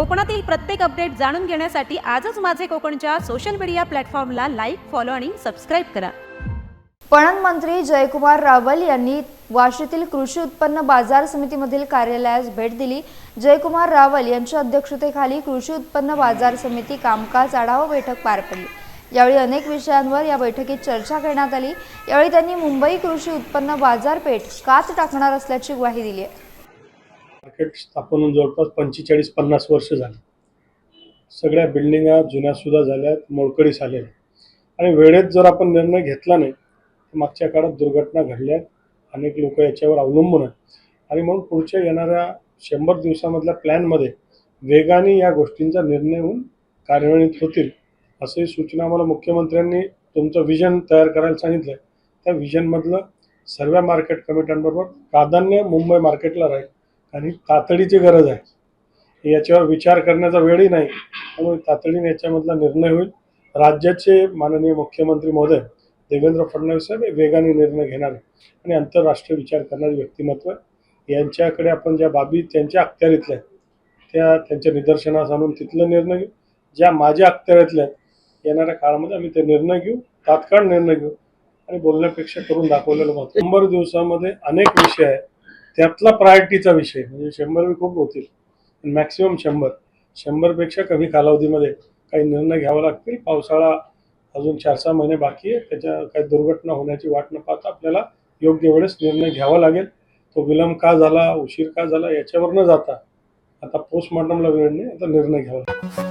कोकणातील प्रत्येक अपडेट जाणून घेण्यासाठी आजच माझे कोकणच्या सोशल मीडिया प्लॅटफॉर्मला लाईक फॉलो आणि सबस्क्राईब करा. पणन मंत्री जयकुमार रावल यांनी वाशीतील कृषी उत्पन्न बाजार समितीमधील कार्यालयास भेट दिली. जयकुमार रावल यांच्या अध्यक्षतेखाली कृषी उत्पन्न बाजार समिती कामकाज आढावा बैठक पार पडली. यावेळी अनेक विषयांवर या बैठकीत चर्चा करण्यात आली. यावेळी त्यांनी मुंबई कृषी उत्पन्न बाजारपेठ कात टाकणार असल्याची ग्वाही दिली आहे. मार्केट स्थापन होऊन जवळपास पंचेचाळीस पन्नास वर्ष झाली. सगळ्या बिल्डिंगा जुन्या सुद्धा झाल्यात मोडकळीस आलेल्या आणि वेळेत जर आपण निर्णय घेतला नाही तर मागच्या काळात दुर्घटना घडल्या अनेक लोक याच्यावर अवलंबून आहेत. आणि म्हणून पुढच्या येणाऱ्या शंभर दिवसामधल्या प्लॅनमध्ये वेगाने या गोष्टींचा निर्णय होऊन कार्यान्वित होतील असे सूचना मला मुख्यमंत्र्यांनी तुमचं विजन तयार करायला सांगितलं त्या विजनमधलं सर्व मार्केट कमिट्यांबरोबर प्राधान्य मुंबई मार्केटला राहील. आणि तातडीची गरज आहे. याच्यावर विचार करण्याचा वेळही नाही. त्यामुळे तातडीने याच्यामधला निर्णय होईल. राज्याचे माननीय मुख्यमंत्री महोदय देवेंद्र फडणवीस साहेब हे वेगाने निर्णय घेणार आणि आंतरराष्ट्रीय विचार करणारे व्यक्तिमत्व आहे. यांच्याकडे आपण ज्या बाबी त्यांच्या अखत्यारीतल्या आहेत त्या त्यांच्या निदर्शनास आणून तिथलं निर्णय घेऊ. ज्या माझ्या अखत्यारीतल्या आहेत येणाऱ्या काळामध्ये आम्ही ते निर्णय घेऊ तात्काळ निर्णय घेऊ आणि बोलण्यापेक्षा करून दाखवलेलं महत्त्व शंभर दिवसामध्ये अनेक विषय आहेत. त्यातला प्रायोरिटीचा विषय म्हणजे शंभर खूप होतील. मॅक्सिमम शंभर. शंभरपेक्षा कमी कालावधीमध्ये काही निर्णय घ्यावा लागतील. पावसाळा अजून चार सहा महिने बाकी आहे. त्याच्या काही दुर्घटना होण्याची वाट न पाहता आपल्याला योग्य वेळेस निर्णय घ्यावा लागेल. तो विलंब का झाला उशीर का झाला याच्यावर न जाता आता पोस्टमॉर्टमला वेळ नाही आता निर्णय घ्यावा लागेल.